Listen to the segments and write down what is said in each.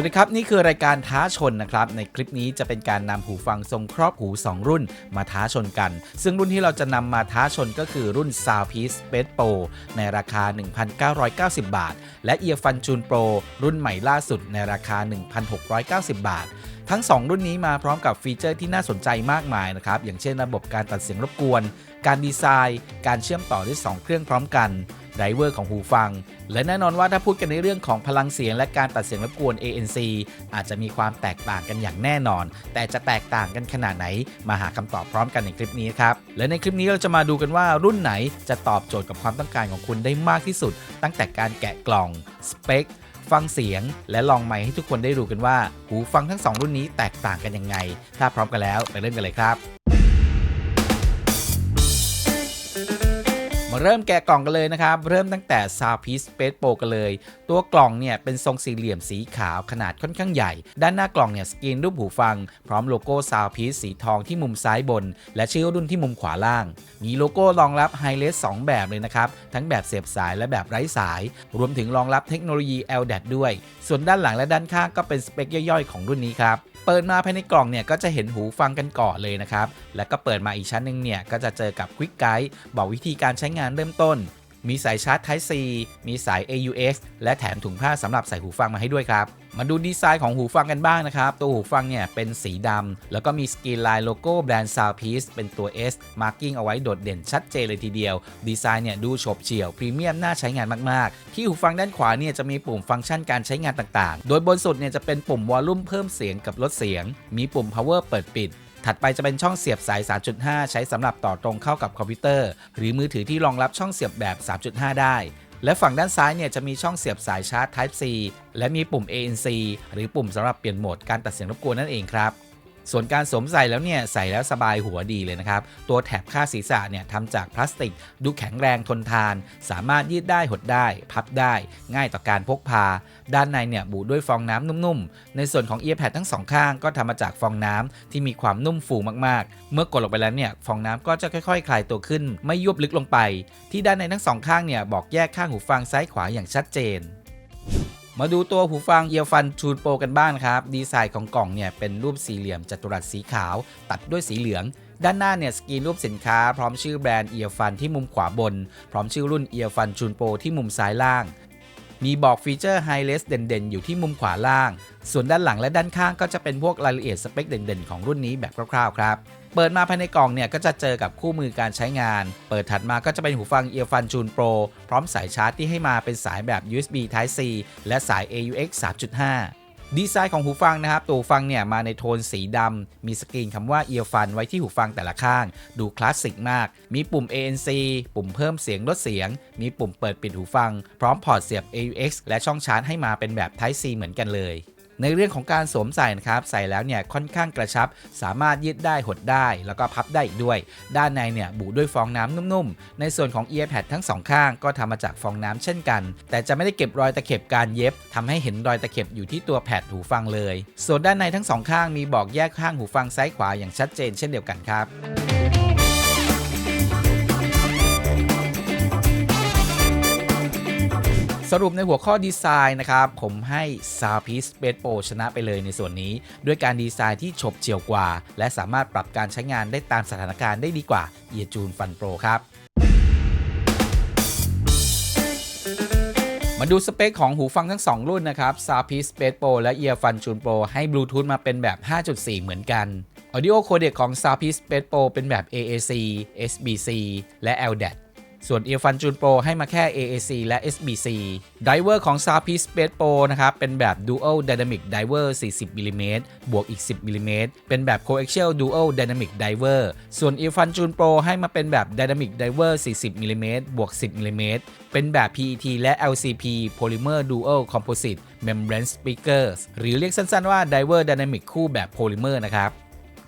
วัสดีครับ นี่คือรายการท้าชนนะครับ ในคลิปนี้จะเป็นการนำหูฟังทรงครอบหู 2 รุ่นมาท้าชนกัน ซึ่งรุ่นที่เราจะนำมาท้าชนก็คือรุ่น Soundpiece Space Pro ในราคา 1,990 บาท และ Earphone June Pro รุ่นใหม่ล่าสุดในราคา 1,690 บาททั้ง 2 รุ่นนี้มาพร้อมกับฟีเจอร์ที่น่าสนใจมากมายนะครับ อย่างเช่นระบบการตัดเสียงรบกวน การดีไซน์ การเชื่อมต่อด้วย2เครื่องพร้อมกัน ไดรเวอร์ของหูฟัง และแน่นอนว่าถ้าพูดกันในเรื่องของพลังเสียงและการตัดเสียงรบกวน ANC อาจจะมีความแตกต่างกันอย่างแน่นอน แต่จะแตกต่างกันขนาดไหน มาหาคำตอบพร้อมกันในคลิปนี้ครับ และในคลิปนี้เราจะมาดูกันว่ารุ่นไหนจะตอบโจทย์กับความต้องการของคุณได้มากที่สุด ตั้งแต่การแกะกล่องสเปคฟังเสียงและลองไมค์ให้ทุกคนได้รู้กันว่า หูฟังทั้ง 2 รุ่นนี้แตกต่างกันยังไง ถ้าพร้อมกันแล้วไปเริ่มกันเลยครับ เริ่มแกะกล่องกันเลยนะครับ เริ่มตั้งแต่ Soundpiece Space Pro กันเลย ตัวกล่องเนี่ยเป็นทรงสี่เหลี่ยมสีขาวขนาดค่อนข้างใหญ่ ด้านหน้ากล่องเนี่ยสกรีนรูปหูฟัง พร้อมโลโก้ Soundpiece สีทองที่มุมซ้ายบน และชื่อรุ่นที่มุมขวาล่าง มีโลโก้รองรับ h i r e s 2แบบเลยนะครับ ทั้งแบบเสียบสายและแบบไร้สาย รวมถึงรองรับเทคโนโลยี LDAT ด้วย ส่วนด้านหลังและด้านข้างก็เป็นสเปคย่อยๆ ของรุ่นนี้ครับ เปิดมาภายในกล่องเนี่ยก็จะเห็นหูฟังกันก่อนเลยนะครับ แล้วก็เปิดมาอีกชั้นหนึ่งเนี่ยก็จะเจอกับ Quick Guide บอกวิธีการใช้งานเริ่มต้น มีสายชาร์จ Type C มีสาย AUX และแถมถุงผ้าสำหรับใส่หูฟังมาให้ด้วยครับ มาดูดีไซน์ของหูฟังกันบ้างนะครับ ตัวหูฟังเนี่ยเป็นสีดำ แล้วก็มีสกรีนลายโลโก้แบรนด์ Soundpiece เป็นตัว S marking เอาไว้โดดเด่นชัดเจนเลยทีเดียว ดีไซน์เนี่ยดูโฉบเฉี่ยว พรีเมียมน่าใช้งานมาก ๆ ที่หูฟังด้านขวาเนี่ยจะมีปุ่มฟังก์ชันการใช้งานต่าง ๆ โดยบนสุดเนี่ยจะเป็นปุ่มวอลลุ่มเพิ่มเสียงกับลดเสียง มีปุ่ม power เปิดปิด ถัดไปจะเป็นช่องเสียบสาย 3.5 ใช้สำหรับต่อตรงเข้ากับคอมพิวเตอร์ หรือมือถือที่รองรับช่องเสียบแบบ 3.5 ได้ และฝั่งด้านซ้ายเนี่ยจะมีช่องเสียบสายชาร์จ Type C และมีปุ่ม ANC หรือปุ่มสำหรับเปลี่ยนโหมดการตัดเสียงรบกวนนั่นเองครับ ส่วนการสวมใส่แล้วเนี่ยใส่แล้วสบายหัวดีเลยนะครับ ตัวแถบค่าศีรษะเนี่ยทำจากพลาสติก ดูแข็งแรงทนทาน สามารถยืดได้หดได้ พับได้ ง่ายต่อการพกพา ด้านในเนี่ยบุด้วยฟองน้ำนุ่มๆ ในส่วนของเอียร์แพดทั้งสองข้างก็ทำมาจากฟองน้ำที่มีความนุ่มฟูมากๆ เมื่อกดลงไปแล้วเนี่ยฟองน้ำก็จะค่อยๆ คลายตัวขึ้น ไม่ยุบลึกลงไป ที่ด้านในทั้งสองข้างเนี่ยบอกแยกข้างหูฟังซ้ายขวาอย่างชัดเจน มาดูตัวหูฟังเอียฟันชูดโปรกันบ้างครับ ดีไซน์ของกล่องเนี่ยเป็นรูปสี่เหลี่ยมจัตุรัสสีขาว ตัดด้วยสีเหลือง ด้านหน้าเนี่ยสกรีนรูปสินค้า พร้อมชื่อแบรนด์เอียฟันที่มุมขวาบน พร้อมชื่อรุ่นเอียฟันชูนโปรที่มุมซ้ายล่าง มีบอกฟีเจอร์ไฮเลสเด่นๆ อยู่ที่มุมขวาล่าง ส่วนด้านหลังและด้านข้างก็จะเป็นพวกรายละเอียดสเปคเด่นๆ ของรุ่นนี้แบบคร่าวๆครับ เปิดมาภายในกล่องเนี่ยก็จะเจอกับคู่มือการใช้งาน เปิดถัดมาก็จะเป็นหูฟัง Earphone June Pro พร้อมสายชาร์จที่ให้มาเป็นสายแบบ USB Type C และสาย AUX 3.5ดีไซน์ของหูฟังนะครับ ตัวหูฟังเนี่ยมาในโทนสีดำ มีสกรีนคำว่า Earphone ไว้ที่หูฟังแต่ละข้าง ดูคลาสสิกมาก มีปุ่ม ANC ปุ่มเพิ่มเสียงลดเสียง มีปุ่มเปิดปิดหูฟัง พร้อมพอร์ตเสียบ AUX และช่องชาร์จให้มาเป็นแบบ Type C เหมือนกันเลย ในเรื่องของการสวมใส่นะครับใส่แล้วเนี่ยค่อนข้างกระชับ สามารถยืดได้หดได้ แล้วก็พับได้อีกด้วย ด้านในเนี่ยบุด้วยฟองน้ำนุ่มๆ ในส่วนของ earpad ทั้งสองข้างก็ทำมาจากฟองน้ำเช่นกัน แต่จะไม่ได้เก็บรอยตะเข็บการเย็บทำให้เห็นรอยตะเข็บอยู่ที่ตัวแพดหูฟังเลย ส่วนด้านในทั้งสองข้างมีบอกแยกข้างหูฟังซ้ายขวาอย่างชัดเจนเช่นเดียวกันครับ สรุปในหัวข้อดีไซน์นะครับ ผมให้ Soundpiece Space Pro ชนะไปเลยในส่วนนี้ ด้วยการดีไซน์ที่ฉบเฉี่ยวกว่า และสามารถปรับการใช้งานได้ตามสถานการณ์ได้ดีกว่า e a r j u n Fun Pro ครับมาดูสเปคของหูฟังทั้ง 2 รุ่นนะครับ Soundpiece Space Pro และ Earphone June Pro ให้บลูทูธมาเป็นแบบ 5.4 เหมือนกัน Audio Codec ของ Soundpiece Space Pro เป็นแบบ AAC SBC และ LDAT ส่วน Earphone June Pro ให้มาแค่ AAC และ SBC Diver ของ Soundpiece Space Pro นะครับ เป็นแบบ Dual Dynamic Diver 40มิลลิเมตรบวกอีก 10มิลลิเป็นแบบ Coaxial Dual Dynamic Diver ส่วน Earphone June Pro ให้มาเป็นแบบ Dynamic Diver 40มิลลิเมตรบวก 10มิลลิเป็นแบบ PET และ LCP Polymer Dual Composite Membrane Speakers หรือเรียกสั้นๆว่า Diver Dynamic คู่แบบ Polymer นะครับ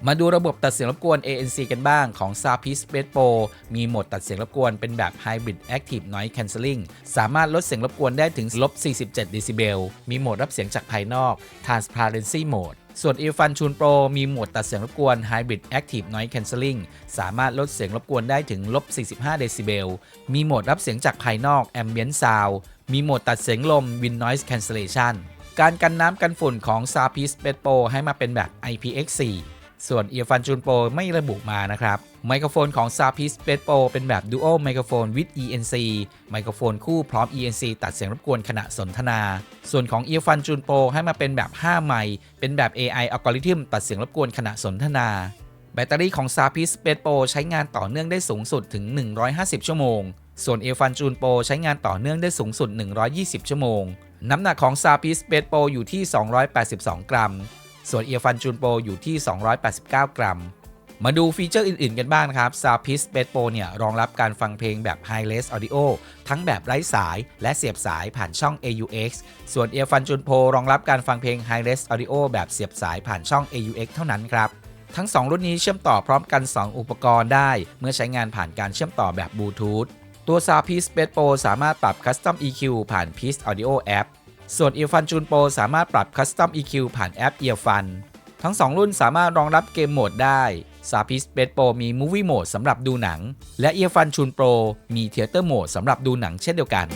มาดูระบบตัดเสียงรบกวน ANC กันบ้างของ Soundpiece Space Pro มีโหมดตัดเสียงรบกวนเป็นแบบ Hybrid Active Noise Cancelling สามารถลดเสียงรบกวนได้ถึงลบ 47เดซิเบลมีโหมดรับเสียงจากภายนอก Transparency Mode ส่วน Earphone Tune Pro มีโหมดตัดเสียงรบกวน Hybrid Active Noise Cancelling สามารถลดเสียงรบกวนได้ถึงลบ 45 เดซิเบล มีโหมดรับเสียงจากภายนอก Ambient Sound มีโหมดตัดเสียงลม Wind Noise Cancellation การกันน้ำกันฝุ่นของ s a p i s p e d Pro ให้มาเป็นแบบ IPX4 ส่วน Earphone June Pro ไม่ระบุมานะครับ ไมโครโฟนของ s a p i s p e d Pro เป็นแบบ Dual Microphone with ENC ไมโครโฟนคู่พร้อม ENC ตัดเสียงรบกวนขณะสนทนา ส่วนของ Earphone June Pro ให้มาเป็นแบบ 5 ไมค์เป็นแบบ AI อัลกอริทึมตัดเสียงรบกวนขณะสนทนา แบตเตอรี่ของ s a p i s p e d Pro ใช้งานต่อเนื่องได้สูงสุดถึง 150 ชั่วโมง ส่วน Earphone June Pro ใช้งานต่อเนื่องได้สูงสุด 120 ชั่วโมง น้ำหนักของ s a p i s p e d Pro อยู่ที่ 282 กรัม ส่วน Earphone June Pro อยู่ที่ 289 กรัม มาดูฟีเจอร์อื่น ๆ กันบ้างนะครับ s a p i s p e d Pro เนี่ยรองรับการฟังเพลงแบบ High-res Audio ทั้งแบบไร้สายและเสียบสายผ่านช่อง AUX ส่วน Earphone June Pro รองรับการฟังเพลง High-res Audio แบบเสียบสายผ่านช่อง AUX เท่านั้นครับทั้ง 2 รุ่นนี้เชื่อมต่อพร้อมกัน 2 อุปกรณ์ได้ เมื่อใช้งานผ่านการเชื่อมต่อแบบบลูทูธตัว s a p i s p e d Pro สามารถปรับ Custom EQ ผ่าน Peace Audio App ส่วน Earfun June Pro สามารถปรับ Custom EQ ผ่านแอป Earfun ทั้ง 2 รุ่นสามารถรองรับเกมโหมดได้ซาพิสเบสโปรมี Movie Mode สำหรับดูหนัง และ Earfun June Pro มี Theater Mode สำหรับดูหนังเช่นเดียวกัน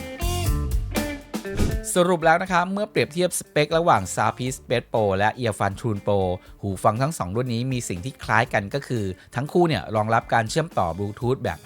สรุปแล้วนะครับ เมื่อเปรียบเทียบสเปค ระหว่าง s a p i s p e d Pro และ Earphone Tune Pro หูฟังทั้ง 2 รุ่นนี้มีสิ่งที่คล้ายกันก็คือ ทั้งคู่เนี่ยรองรับการเชื่อมต่อบลูทูธแบบ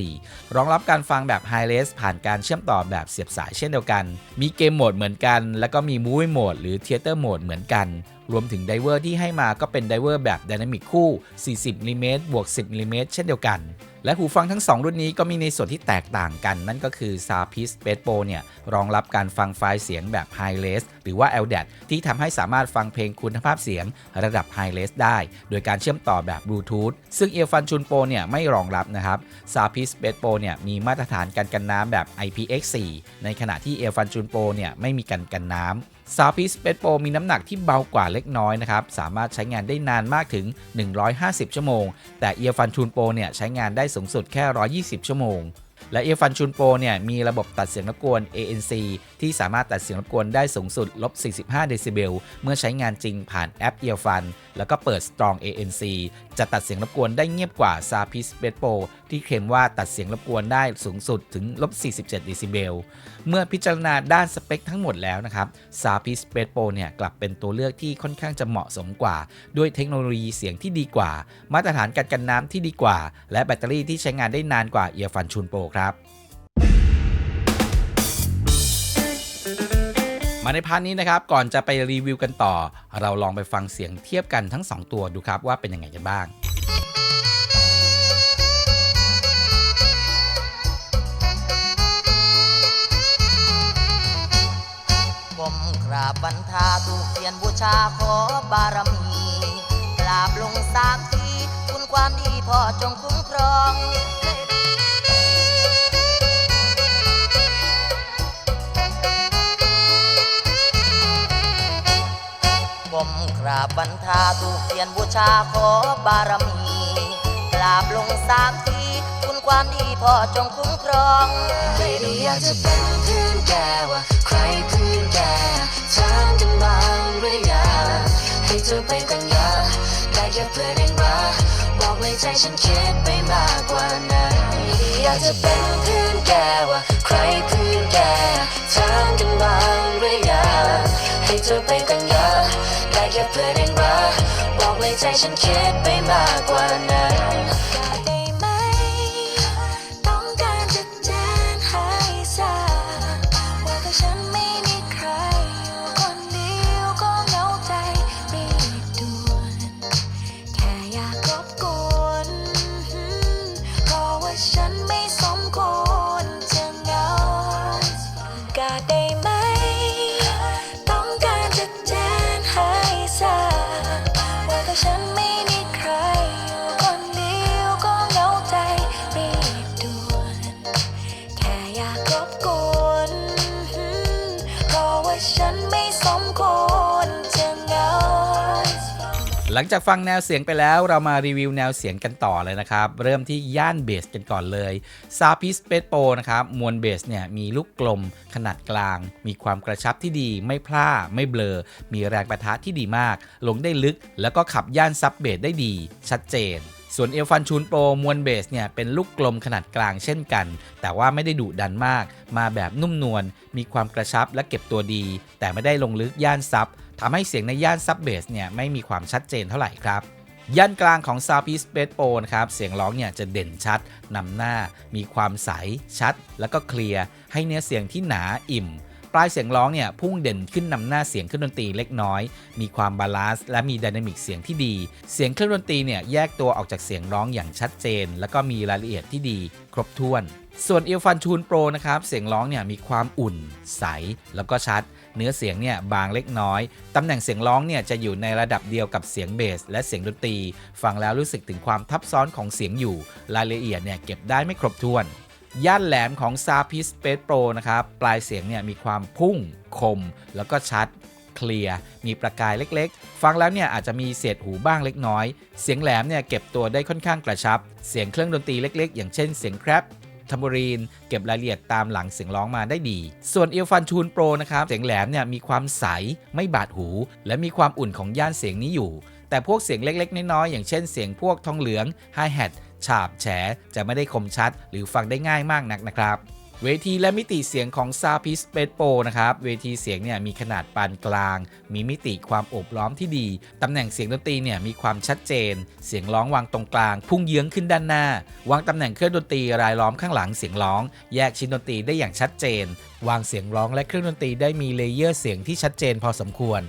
5.4 รองรับการฟังแบบ Hi-Res ผ่านการเชื่อมต่อแบบเสียบสายเช่นเดียวกัน มีเกมโหมดเหมือนกัน แล้วก็มี Movie Mode หรือ Theater Mode เหมือนกันรวมถึงไดเวอร์ที่ให้มาก็เป็นไดเวอร์แบบ Dynamic คู่ 40มิลลิเมตรบวก 10มิลลิเมตรเช่นเดียวกัน และหูฟังทั้ง 2 รุ่นนี้ก็มีในส่วนที่แตกต่างกัน นั่นก็คือ s a p i s p e d Pro เนี่ยรองรับการฟังไฟล์เสียงแบบ Hi-Res หรือว่า LDAC ที่ทำให้สามารถฟังเพลงคุณภาพเสียงระดับ Hi-Res ได้ โดยการเชื่อมต่อแบบบลูทูธซึ่ง Earphone June Pro เนี่ยไม่รองรับนะครับ s a p i s p e d Pro เนี่ยมีมาตรฐานการกันน้ำแบบ IPX4 ในขณะที่ Earphone June Pro เนี่ยไม่มีการกันน้ำ s a p i s p e d Pro มีน้ำหนักที่เบากว่าเล็กน้อยนะครับ สามารถใช้งานได้นานมากถึง 150 ชั่วโมง แต่ Earphone Tune Pro เนี่ยใช้งานได้สูงสุดแค่ 120 ชั่วโมง และ Earphone Tune Pro เนี่ยมีระบบตัดเสียงรบกวน ANC ที่สามารถตัดเสียงรบกวนได้สูงสุดลบ 45 เดซิเบล เมื่อใช้งานจริงผ่านแอป Earphone แล้วก็เปิด Strong ANC จะตัดเสียงรบกวนได้เงียบกว่า s a p i s p e d Pro ที่เคลมว่าตัดเสียงรบกวนได้สูงสุดถึงลบ 47 เดซิเบลเมื่อพิจารณาด้านสเปคทั้งหมดแล้วนะครับ s a p i s p e d Pro เนี่ยกลับเป็นตัวเลือกที่ค่อนข้างจะเหมาะสมกว่า ด้วยเทคโนโลยีเสียงที่ดีกว่า มาตรฐานการกันน้ำที่ดีกว่า และแบตเตอรี่ที่ใช้งานได้นานกว่า Earphone Tune Pro ครับมาในพาร์ทนี้นะครับ ก่อนจะไปรีวิวกันต่อ เราลองไปฟังเสียงเทียบกันทั้ง 2 ตัวดูครับว่าเป็นยังไงกันบ้าง ราบบันทาถูกเทียนบูชาขอบารมีกราบลงสามทีคุณความดีพ่อจงคุ้มครองผมกราบบันทาถูกเทียนบูชาขอบารมีกราบลงสามที คุณความดีพ่อจงคุ้มครองไม่ได้อยากจะเป็นเพื่อนแกว่าใครเพื่อนแกถามกันบ้างหรือยังให้เธอไปกันเยอะได้แค่เพื่อนเองว่าบอกในใจฉันคิดไปมากกว่านั้นไม่ได้อยากจะเป็นเพื่อนแกว่าใครเพื่อนแกถามกันบ้างหรือยังให้เธอไปกันเยอะได้แค่เพื่อนเองว่าบอกในใจฉันคิดไปมากกว่านั้น ก็ ลังจากฟังแนวเสียงไปแล้วเรามารีวิวแนวเสียงกันต่อเลยนะครับ เริ่มที่ย่านเบสกันก่อนเลย s a p i s p e d Pro นะครับ มวลเบสเนี่ยมีลูกกลม ขนาดกลาง มีความกระชับที่ดี ไม่พล่าไม่เบลอ มีแรงประทะที่ดีมาก ลงได้ลึก แล้วก็ขับย่านซับเบสได้ดี ชัดเจนส่วนเอลฟันชูนโปรมวลเบสเนี่ยเป็นลูกกลมขนาดกลางเช่นกัน แต่ว่าไม่ได้ดุดันมาก มาแบบนุ่มนวล มีความกระชับและเก็บตัวดี แต่ไม่ได้ลงลึกย่านซับ ทำให้เสียงในย่านซับเบสเนี่ยไม่มีความชัดเจนเท่าไหร่ครับ ย่านกลางของ Sound Piece Space Pro นครับ เสียงร้องเนี่ยจะเด่นชัดนำหน้า มีความใส ชัด แล้วก็เคลียร์ให้เนื้อเสียงที่หนาอิ่ม ปลายเสียงร้องเนี่ยพุ่งเด่นขึ้นนำหน้าเสียงเครื่องดนตรีเล็กน้อย มีความบาลานซ์และมีไดนามิกเสียงที่ดี เสียงเครื่องดนตรีเนี่ยแยกตัวออกจากเสียงร้องอย่างชัดเจน แล้วก็มีรายละเอียดที่ดี ครบถ้วนส่วน e l f u n t u n Pro นะครับ เสียงร้องเนี่ยมีความอุ่น ใส แล้วก็ชัด เนื้อเสียงเนี่ยบางเล็กน้อย ตำแหน่งเสียงร้องเนี่ยจะอยู่ในระดับเดียวกับเสียงเบส และเสียงดนตรี ฟังแล้วรู้สึกถึงความทับซ้อนของเสียงอยู่ รายละเอียดเนี่ยเก็บได้ไม่ครบถ้วน ย่านแหลมของ s a p i Space Pro นะครับ ปลายเสียงเนี่ยมีความพุ่ง คม แล้วก็ชัดเคลียร์มีประกายเล็กๆ ฟังแล้วเนี่ยอาจจะมีเศษหูบ้างเล็กน้อย เสียงแหลมเนี่ยเก็บตัวได้ค่อนข้างกระชับ เสียงเครื่องดนตรีเล็กๆ อย่างเช่นเสียงแครป ทัมบูรีน เก็บรายละเอียดตามหลังเสียงร้องมาได้ดี ส่วนเอลฟันชูนโปรนะครับเสียงแหลมเนี่ยมีความใสไม่บาดหู และมีความอุ่นของย่านเสียงนี้อยู่ แต่พวกเสียงเล็กๆ น้อยๆอย่างเช่นเสียงพวกทองเหลืองไฮแฮทฉาบแฉจะไม่ได้คมชัด หรือฟังได้ง่ายมากนักนะครับ เวทีและมิติเสียงของ s a p i Space Pro นะครับ เวทีเสียงเนี่ยมีขนาดปานกลาง มีมิติความโอบล้อมที่ดี ตำแหน่งเสียงดนตรีเนี่ยมีความชัดเจน เสียงร้องวางตรงกลาง พุ่งเยื้องขึ้นด้านหน้า วางตำแหน่งเครื่องดนตรีรายล้อมข้างหลังเสียงร้อง แยกชิ้นดนตรีได้อย่างชัดเจน วางเสียงร้องและเครื่องดนตรีได้มีเลเยอร์เสียงที่ชัดเจนพอสมควร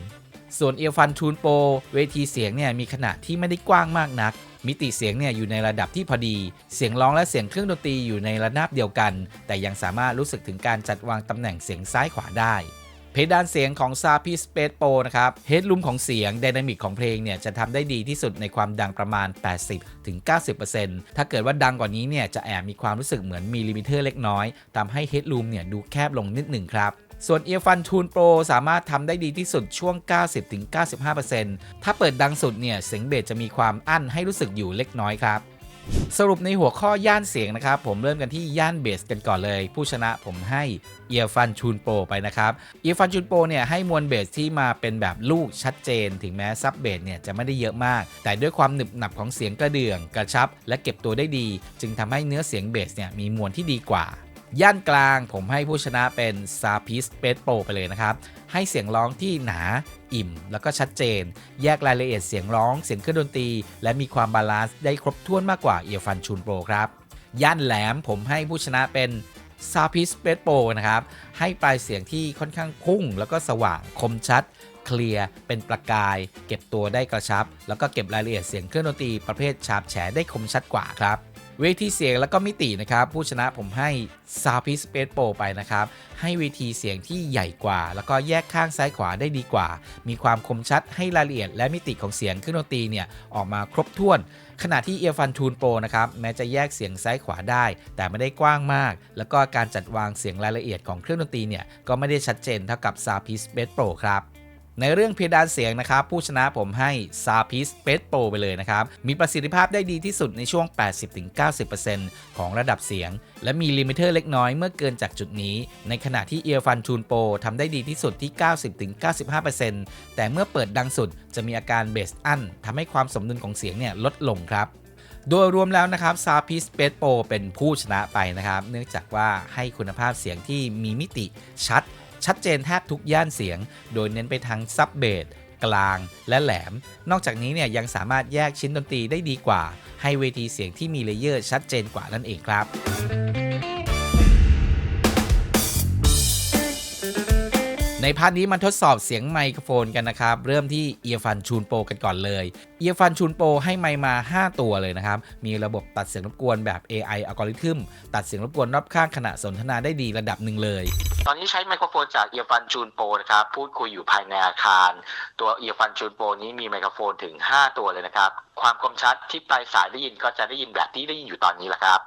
ส่วน e l f u n t u n Pro เวทีเสียงเนี่ยมีขนาดที่ไม่ได้กว้างมากนัก มิติเสียงเนี่ยอยู่ในระดับที่พอดี เสียงร้องและเสียงเครื่องดนตรีอยู่ในระนาบเดียวกัน แต่ยังสามารถรู้สึกถึงการจัดวางตำแหน่งเสียงซ้ายขวาได้เพดานเสียงของ s a p i Space Pro นะครับเฮด o ูมของเสียงไดนามิกของเพลงเนี่ยจะทำได้ดีที่สุดในความดังประมาณ 80-90%ถ้าเกิดว่าดังกว่านี้เนี่ยจะแอบมีความรู้สึกเหมือนมีลิมิเตอร์เล็กน้อยทำให้เฮด o ูมเนี่ยดูแคบลงนิดหนึ่งครับ ส่วน e a r f u n t u n Pro สามารถทำได้ดีที่สุดช่วง 90-95%ถ้าเปิดดังสุดเนี่ยเสียงเบสจะมีความอั้นให้รู้สึกอยู่เล็กน้อยครับสรุปในหัวข้อย่านเสียงนะครับ ผมเริ่มกันที่ย่านเบสกันก่อนเลย ผู้ชนะผมให้ e a r f u n t u n Pro ไปนะครับ e a r f u n t u n Pro เนี่ยให้มวลเบสที่มาเป็นแบบลูกชัดเจน ถึงแม้ซับเบสเนี่ยจะไม่ได้เยอะมาก แต่ด้วยความหนึบหนับของเสียงกระเดื่อง กระชับ และเก็บตัวได้ดี จึงทำให้เนื้อเสียงเบสเนี่ยมีมวลที่ดีกว่า ย่านกลางผมให้ผู้ชนะเป็น s a p i Space Pro ไปเลยนะครับ ให้เสียงร้องที่หนาอิ่ม แล้วก็ชัดเจน แยกรายละเอียดเสียงร้องเสียงเครื่องดนตรี และมีความบาลานซ์ได้ครบถ้วนมากกว่า e a r f u n t u n Pro ครับ ย่านแหลมผมให้ผู้ชนะเป็น s a p i Space Pro นะครับ ให้ปลายเสียงที่ค่อนข้างพุ่ง แล้วก็สว่างคมชัด เคลียร์ เป็นประกาย เก็บตัวได้กระชับ แล้วก็เก็บรายละเอียดเสียงเครื่องดนตรีประเภทฉาบแฉได้คมชัดกว่าครับ เวทีเสียงแล้วก็มิตินะครับ ผู้ชนะผมให้ s a p i Space Pro ไปนะครับ ให้เวทีเสียงที่ใหญ่กว่า แล้วก็แยกข้างซ้ายขวาได้ดีกว่า มีความคมชัดให้รายละเอียด และมิติของเสียงเครื่องดนตรีเนี่ยออกมาครบถ้วน ขณะที่ e a r f u n t u n Pro นะครับแม้จะแยกเสียงซ้ายขวาได้ แต่ไม่ได้กว้างมาก แล้วก็การจัดวางเสียงรายละเอียดของเครื่องดนตรีเนี่ยก็ไม่ได้ชัดเจนเท่ากับ s a p i Space Pro ครับ ในเรื่องเพดานเสียงนะครับ ผู้ชนะผมให้ s a p i Space Pro ไปเลยนะครับ มีประสิทธิภาพได้ดีที่สุดในช่วง 80-90%ของระดับเสียง และมีลิมิเตอร์เล็กน้อยเมื่อเกินจากจุดนี้ ในขณะที่ e a r f u n t u n Pro ทำได้ดีที่สุดที่ 90-95%แต่เมื่อเปิดดังสุดจะมีอาการเบสอั้นทำให้ความสมดุลของเสียงเนี่ยลดลงครับโดยรวมแล้วนะครับ s a p i Space Pro เป็นผู้ชนะไปนะครับ เนื่องจากว่าให้คุณภาพเสียงที่มีมิติชัด ชัดเจนแทบทุกย่านเสียง โดยเน้นไปทั้งซับเบสกลางและแหลม นอกจากนี้เนี่ยยังสามารถแยกชิ้นดนตรีได้ดีกว่า ให้เวทีเสียงที่มีเลเยอร์ชัดเจนกว่านั่นเองครับในพาร์ทนี้มาทดสอบเสียงไมโครโฟนกันนะครับ เริ่มที่ e a r f u n t u n Pro กันก่อนเลย e a r f u n t u n Pro ให้ไมมา 5 ตัวเลยนะครับ มีระบบตัดเสียงรบกวนแบบ AI อัลกอริทึมตัดเสียงรบกวนรอบข้างขณะสนทนาได้ดีระดับหนึ่งเลย ตอนนี้ใช้ไมโครโฟนจากเอียฟันจูนโปนะครับพูดคุยอยู่ภายในอาคาร ตัวเอียฟันจูนโปนี้มีไมโครโฟนถึง 5 ตัวเลยนะครับ ความคมชัดที่ปลายสายได้ยินก็จะได้ยินแบบที่ได้ยินอยู่ตอนนี้แหละครับ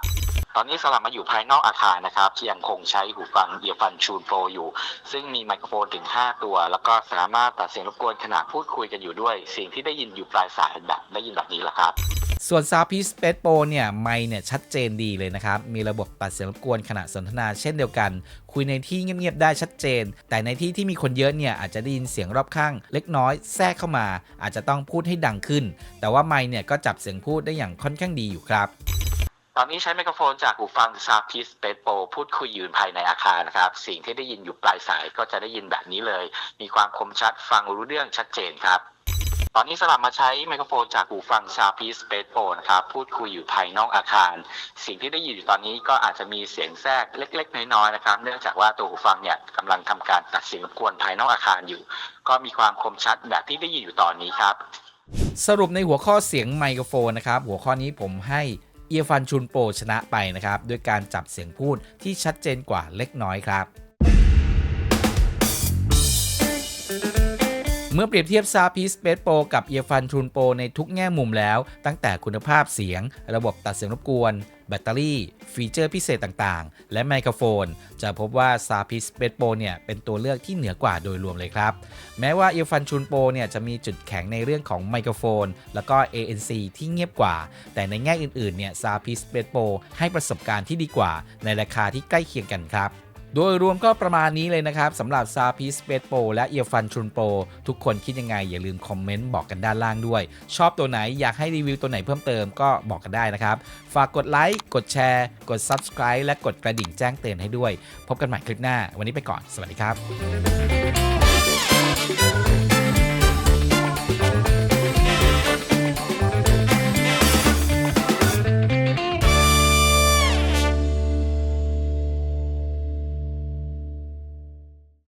ตอนนี้สลับมาอยู่ภายนอกอาคารนะครับที่ยังคงใช้หูฟังเอียฟันชูนโปรอยู่ ซึ่งมีไมโครโฟนถึง 5 ตัว แล้วก็สามารถตัดเสียงรบกวนขณะพูดคุยกันอยู่ด้วย เสียงที่ได้ยินอยู่ปลายสายแบบได้ยินแบบนี้แหละครับ ส่วน Soundpeace Space Pro เนี่ยไมเนี่ยชัดเจนดีเลยนะครับ มีระบบตัดเสียงรบกวนขณะสนทนาเช่นเดียวกัน คุยในที่เงียบๆได้ชัดเจน แต่ในที่ที่มีคนเยอะเนี่ยอาจจะได้ยินเสียงรอบข้าง เล็กน้อยแทรกเข้ามา อาจจะต้องพูดให้ดังขึ้น แต่ว่าไมเนี่ยก็จับเสียงพูดได้อย่างค่อนข้างดีอยู่ครับตอนนี้ใช้ไมโครโฟนจากหูฟัง s o u n d p i e c e Space Pro พูดคุยยู่ภายในอาคารนะครับ สิ่งที่ได้ยินอยู่ปลายสายก็จะได้ยินแบบนี้เลย มีความคมชัดฟังรู้เรื่องชัดเจนครับ ตอนนี้สลับมาใช้ไมโครโฟนจากหูฟัง s o u n d p i e Space Pro นะครับ พูดคุยอยู่ภายนอกอาคาร สิ่งที่ได้ยินอยู่ตอนนี้ก็อาจจะมีเสียงแทรกเล็ก ๆ น้อยๆนะครับ เนื่องจากว่าตัวหูฟังเนี่ยกำลังทำการตัดเสียงรบกวนภายนอกอาคารอยู่ ก็มีความคมชัดแบบที่ได้ยินอยู่ตอนนี้ครับ สรุปในหัวข้อเสียงไมโครโฟนนะครับ หัวข้อนี้ผมให้เอียฟันชุนโปรชนะไปนะครับด้วยการจับเสียงพูดที่ชัดเจนกว่าเล็กน้อยครับ เมื่อเปรียบเทียบ s a p i Space Pro กับ Earphone Tune Pro ในทุกแง่มุมแล้ว ตั้งแต่คุณภาพเสียง ระบบตัดเสียงรบกวน แบตเตอรี่ ฟีเจอร์พิเศษต่างๆ และไมโครโฟน จะพบว่า s a p i Space Pro เนี่ยเป็นตัวเลือกที่เหนือกว่าโดยรวมเลยครับ แม้ว่า Earphone Tune Pro เนี่ยจะมีจุดแข็งในเรื่องของไมโครโฟน แล้วก็ ANC ที่เงียบกว่า แต่ในแง่อื่นๆเนี่ย s a p i Space Pro ให้ประสบการณ์ที่ดีกว่า ในราคาที่ใกล้เคียงกันครับ โดยรวมก็ประมาณนี้เลยนะครับสำหรับซาพีสเปซโปและเอียฟันชุนโปทุกคนคิดยังไง อย่าลืมคอมเมนต์บอกกันด้านล่างด้วย ชอบตัวไหนอยากให้รีวิวตัวไหนเพิ่มเติมก็บอกกันได้นะครับ ฝากกดไลค์กดแชร์กด Subscribe และกดกระดิ่งแจ้งเตือนให้ด้วย พบกันใหม่คลิปหน้า วันนี้ไปก่อน สวัสดีครับ